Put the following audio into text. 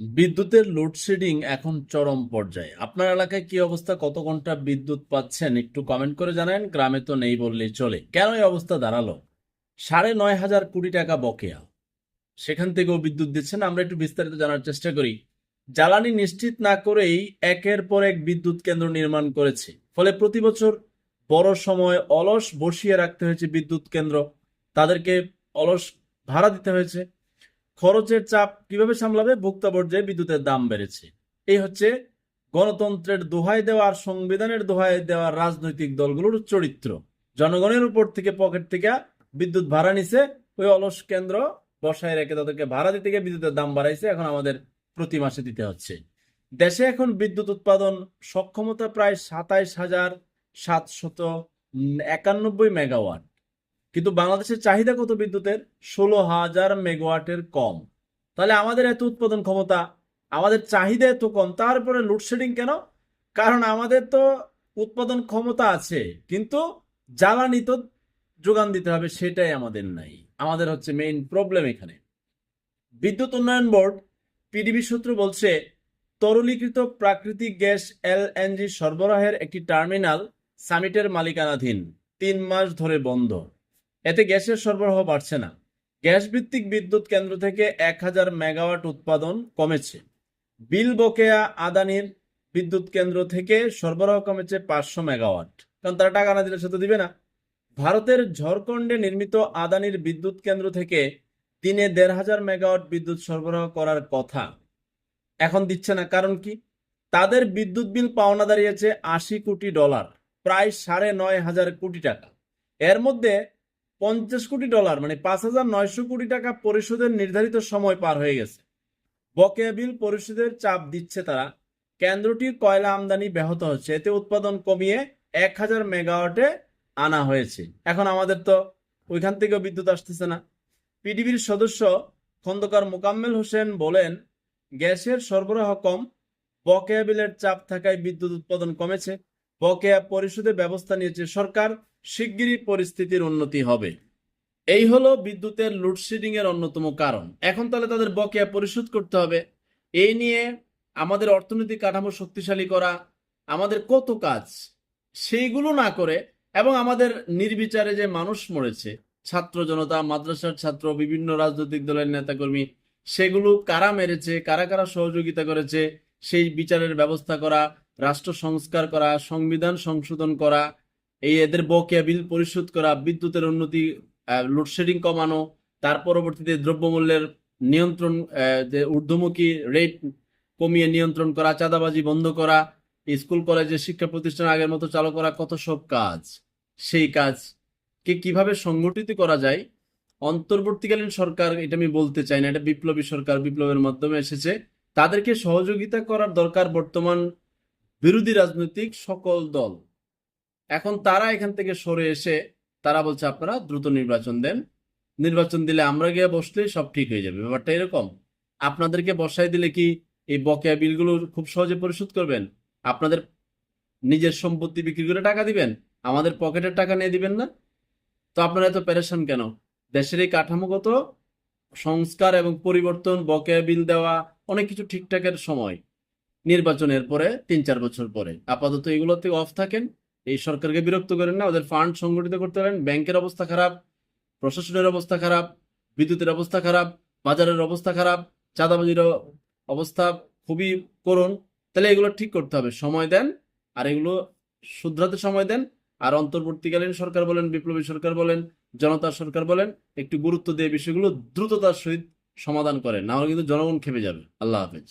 বিদ্যুতের লোডশেডিং এখন চরম পর্যায়ে। আপনার এলাকায় কি অবস্থা? কত ঘণ্টা বিদ্যুৎ পাচ্ছেন? একটু কমেন্ট করে জানান। গ্রামে তো নেই বললেই চলে। কেন এই অবস্থা দাঁড়াল? সাড়ে নয় হাজার কোটি টাকা বকেয়া। সেখান থেকেও বিদ্যুৎ দিচ্ছেন। আমরা একটু বিস্তারিত জানার চেষ্টা করি। জ্বালানি নিশ্চিত না করেই একের পর এক বিদ্যুৎ কেন্দ্র নির্মাণ করেছে। ফলে প্রতি বছর বড় সময় অলস বসিয়ে রাখতে হয়েছে বিদ্যুৎ কেন্দ্র। তাদেরকে অলস ভাড়া দিতে হয়েছে। খরচের চাপ কীভাবে সামলাবে? ভোক্তা পর্যায়ে বিদ্যুতের দাম বেড়েছে। এই হচ্ছে গণতন্ত্রের দোহাই দেওয়া আর সংবিধানের দোহাই দেওয়ার রাজনৈতিক দলগুলোর চরিত্র। জনগণের উপর থেকে পকেট থেকে বিদ্যুৎ ভাড়া নিছে, ওই অলস কেন্দ্র বসায় রেখে তাদেরকে ভাড়া দিতে গিয়ে বিদ্যুতের দাম বাড়াইছে, এখন আমাদের প্রতি মাসে দিতে হচ্ছে। দেশে এখন বিদ্যুৎ উৎপাদন সক্ষমতা প্রায় সাতাইশ হাজার সাতশত একানব্বই মেগাওয়াট। কিন্তু বাংলাদেশের চাহিদা কত বিদ্যুতের ষোলো হাজার মেগাওয়াটের কম। তাহলে আমাদের এত উৎপাদন ক্ষমতা, আমাদের চাহিদা এত কম, তারপরে লোডশেডিং কেন? কারণ আমাদের তো উৎপাদন ক্ষমতা আছে, কিন্তু জ্বালানি তো যোগান দিতে হবে, সেটাই আমাদের নাই। আমাদের হচ্ছে মেইন প্রবলেম এখানে। বিদ্যুৎ উন্নয়ন বোর্ড পিডিবি সূত্র বলছে, তরলীকৃত প্রাকৃতিক গ্যাস এলএনজি সরবরাহের একটি টার্মিনাল সামিটের মালিকানাধীন, তিন মাস ধরে বন্ধ। এতে গ্যাসের সরবরাহ বাড়ছে না। গ্যাস ভিত্তিক বিদ্যুৎ কেন্দ্র থেকে এক হাজার মেগাওয়াট উৎপাদন কমেছে। বিল বকেয়া আদানির বিদ্যুৎ কেন্দ্র থেকে সরবরাহ কমেছে পাঁচশো মেগাওয়াট। কারণ তারা টাকা না দিলে সে তো দিবে না। ভারতের ঝাড়খণ্ডে নির্মিত আদানির বিদ্যুৎ কেন্দ্র থেকে দিনে দেড় হাজার মেগাওয়াট বিদ্যুৎ সরবরাহ করার কথা এখন দিচ্ছে না। কারণ কি? তাদের বিদ্যুৎ বিল পাওনা দাঁড়িয়েছে আশি কোটি ডলার, প্রায় সাড়ে নয় হাজার কোটি টাকা। এর মধ্যে পঞ্চাশ কোটি ডলার মানে পাঁচ হাজার নয়শো কোটি টাকা পরিশোধের নির্ধারিত সময় পার হয়ে গেছে। বকেয়া বিল পরিশোধের চাপ দিচ্ছে তারা। কেন্দ্রটির কয়লা আমদানি ব্যাহত হচ্ছে। এতে উৎপাদন কমিয়ে এক হাজার মেগাওয়াটে আনা হয়েছে। এখন আমাদের তো ওইখান থেকেও বিদ্যুৎ আসতেছে না। পিডিবির সদস্য খন্দকার মোকাম্মেল হোসেন বলেন, গ্যাসের সরবরাহ কম, বকেয়া বিলের চাপ থাকায় বিদ্যুৎ উৎপাদন কমেছে। বকেয়া পরিশোধের ব্যবস্থা নিয়েছে সরকার। শিগগিরই পরিস্থিতির উন্নতি হবে। এই হলো বিদ্যুতের লোডশেডিং এর অন্যতম কারণ। এখন তাহলে তাদের বকেয়া পরিশোধ করতে হবে। এই নিয়ে আমাদের অর্থনৈতিক কাঠামো শক্তিশালী করা, আমাদের কত কাজ, সেইগুলো না করে এবং আমাদের নির্বিচারে যে মানুষ মরেছে, ছাত্র জনতা, মাদ্রাসার ছাত্র, বিভিন্ন রাজনৈতিক দলের নেতাকর্মী, সেগুলো কারা মেরেছে, কারা কারা সহযোগিতা করেছে, সেই বিচারের ব্যবস্থা করা, রাষ্ট্র সংস্কার করা, সংবিধান সংশোধন করা এই এদের বকেয়া বিল পরিশোধ করা, বিদ্যুতের উন্নতি লোডশেডিং কমানো, তার পরবর্তীতে দ্রব্যমূল্যের নিয়ন্ত্রণ যে ঊর্ধ্বমুখী রেট কমিয়ে নিয়ন্ত্রণ করা, চাঁদাবাজি বন্ধ করা, স্কুল, কলেজে শিক্ষা প্রতিষ্ঠান আগের মতো চালু করা, কত সব কাজ? সেই কাজকে কীভাবে সংগঠিত করা যায়? অন্তর্বর্তীকালীন সরকার, এটা আমি বলতে চাই না, এটা বিপ্লবী সরকার বিপ্লবের মাধ্যমে এসেছে। তাদেরকে সহযোগিতা করার দরকার বর্তমান বিরোধী রাজনৈতিক সকল দল। এখন তারা এখান থেকে সরে এসে তারা বলছে, আপনারা দ্রুত নির্বাচন দেন। নির্বাচন দিলে আমরা গিয়ে বসলেই সব ঠিক হয়ে যাবে। ব্যাপারটা এরকম। আপনাদেরকে বসাই দিলে কি এই বকেয়া বিলগুলো খুব সহজে পরিশোধ করবেন? আপনাদের নিজের সম্পত্তি বিক্রি করে টাকা দিবেন? আমাদের পকেটের টাকা নিয়ে দিবেন না? তো আপনারা এত প্যারেশান কেন? দেশের এই কাঠামোগত সংস্কার এবং পরিবর্তন, বকেয়া বিল দেওয়া, অনেক কিছু ঠিকঠাকের সময়। নির্বাচনের পরে, তিন চার বছর পরে। আপাতত এগুলোতে অফ থাকেন। এই সরকারকে বিরক্ত করেন না, ওদের ফান্ড সংগঠিত করতে পারেন ব্যাংকের অবস্থা খারাপ, প্রশাসনের অবস্থা খারাপ, বিদ্যুতের অবস্থা খারাপ, বাজারের অবস্থা খারাপ, চাঁদাবাজির অবস্থা খুবই করুন তাহলে এগুলো ঠিক করতে হবে, সময় দেন, আর এগুলো শুধরাতে সময় দেন। আর অন্তর্বর্তীকালীন সরকার বলেন, বিপ্লবী সরকার বলেন, জনতার সরকার বলেন, একটু গুরুত্ব দিয়ে বিষয়গুলো দ্রুততার সহিত সমাধান করেন, না হলে কিন্তু জনগণ খেপে যাবে। আল্লাহ হাফেজ।